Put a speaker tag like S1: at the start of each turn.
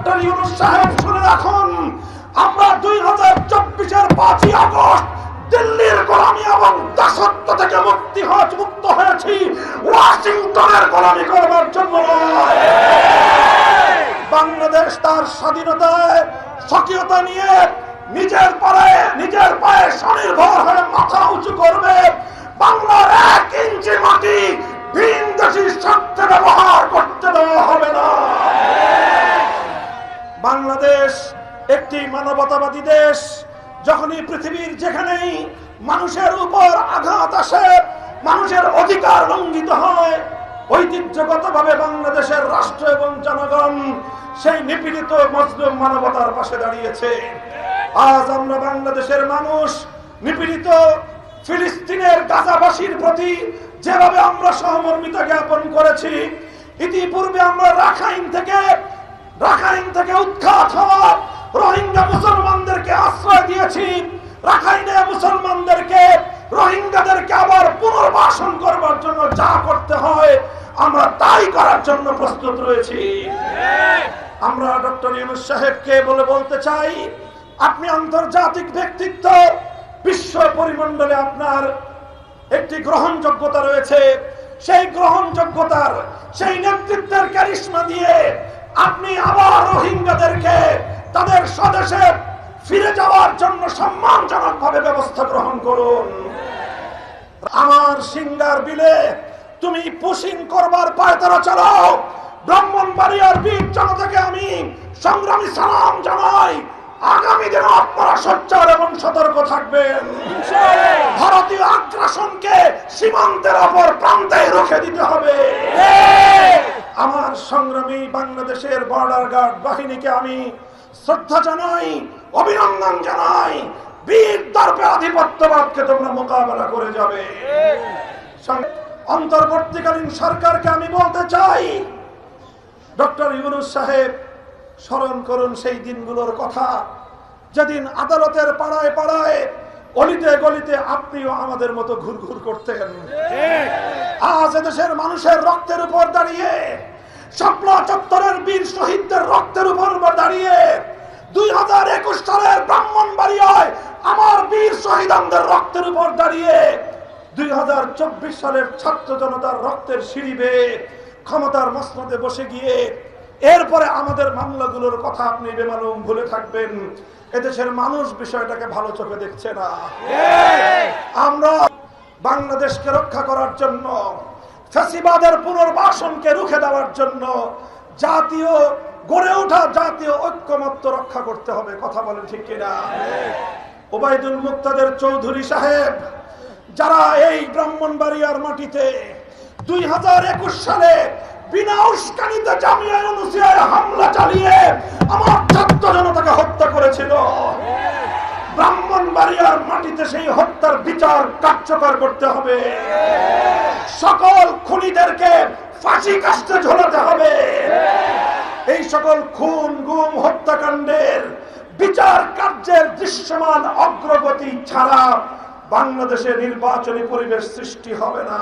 S1: Doctor Yunus সাহেব শুনে রাখুন, আমরা দুই হাজার চব্বিশের পাঁচই আগস্ট দিল্লির গোলামি এবং দাসত্ব থেকে মুক্তি হজ মুক্ত হয়েছি। ওয়াশিংটনের গোলামি করবার জন্য বাংলাদেশ তার স্বাধীনতায় স্বকীয়তা নিয়ে নিজের পায়ে নিজের পায়ে মানবতাবাদী দেশ, যখনই পৃথিবীর যেখানেই মানুষের উপর আঘাত আসে, মানুষের অধিকার লঙ্ঘিত হয়, ঐতিহ্যগতভাবে বাংলাদেশের রাষ্ট্র এবং জনগণ সেই নিপীড়িত মজলুম মানবতার পাশে দাঁড়িয়েছে। আজ আমরা বাংলাদেশের মানুষ নিপীড়িত ফিলিস্তিনের গাজাবাসীর প্রতি যেভাবে আমরা সহমর্মিতা জ্ঞাপন করেছি, ইতিপূর্বে আমরা রাখাইন থেকে রাখাইন থেকে উৎখাত হওয়া রোহিঙ্গা মুসলমানদেরকে দিয়েছি রাখাইনে মুসলমানদেরকে, রোহিঙ্গাদেরকে আবার পুনর্বাসন করবার জন্য যা করতে হয়, আমরা তাই করার জন্য প্রস্তুত রয়েছি। আমরা ডক্টর ইউনুস সাহেবকে বলে বলতে চাই, আপনি আন্তর্জাতিক ব্যক্তিত্ব, বিশ্ব পরিমণ্ডলে আপনার একটি গ্রহণযোগ্যতা রয়েছে। সেই গ্রহণযোগ্যতার, সেই নেতৃত্বের ক্যারিশমা দিয়ে আপনি আবার রোহিঙ্গাদেরকে তাদের স্বদেশে ফিরে যাওয়ার জন্য সম্মানজনক ভাবে ব্যবস্থা গ্রহণ করুন। আমার সিঙ্গার বিলে তুমি পুশিং করবার পায়তারা চালাও। ব্রাহ্মণবাড়িয়ার বীর জনতাকে আমি সংগ্রামী সালাম জানাই। আগামী দিনে আপনারা সোচ্চার এবং সতর্ক থাকবেন। ভারতীয় আগ্রাসনকে সীমান্তের অপর প্রান্তে রুখে দিতে হবে। আমার সংগ্রামী বাংলাদেশের বর্ডার গার্ড বাহিনীকে আমি শ্রদ্ধা জানাই। অভিনন্দন জানাই। বীর দর্পে আধিপত্যবাদকে তোমরা মোকাবেলা করে যাবে। অন্তর্বর্তীকালীন সরকারকে আমি বলতে চাই, ডক্টর ইউনুস সাহেব, স্মরণ করুন সেই দিনগুলোর কথা। যেদিন আদালতের পাড়ায় পাড়ায় অলিতে গলিতে আপনিও আমাদের মতো ঘুরঘুর করতেন। আজ এদেশের মানুষের রক্তের উপর দাঁড়িয়ে শাপলা চত্বরের বীর শহীদদের রক্তের উপর দাঁড়িয়ে হাজার একুশ সালের আমার বীর রক্তের উপর দাঁড়িয়ে দুই হাজার চব্বিশ সালের ছাত্র জনতার রক্তের সিঁড়ি ক্ষমতার মসনদে বসে গিয়ে এরপরে আমাদের মামলাগুলোর কথা আপনি বেমালুম ভুলে থাকবেন। এদেশের মানুষ বিষয়টাকে ভালো চোখে দেখছে না। আমরা বাংলাদেশকে রক্ষা করার জন্য, ফ্যাসিবাদের পুনর্বাসনকে রুখে দেওয়ার জন্য জাতীয়, গড়ে ওঠা জাতীয় ঐক্যমত্য রক্ষা করতে হবে, কথা বলেন ঠিক কিনা? ওবায়দুল মুক্তাদের চৌধুরী সাহেব, যারা এই ব্রাহ্মণবাড়িয়ার মাটিতে দুই হাজার একুশ সালে বিনা উস্কানিতে জামিয়া ইউনুসিয়ায় হামলা চালিয়ে আমার ছাত্র জনতাকে হত্যা করেছিল। ব্রাহ্মণবাড়িয়ার মাটিতে সেই হত্যার বিচার কার্যকর করতে হবে। সকল খুনিদেরকে ফাঁসি কাস্তে ঝোলাতে হবে। এই সকল খুন, গুম, হত্যাকাণ্ডের বিচার কার্যের দৃশ্যমান অগ্রগতি ছাড়া বাংলাদেশে নির্বাচনী পরিবেশ সৃষ্টি হবে না।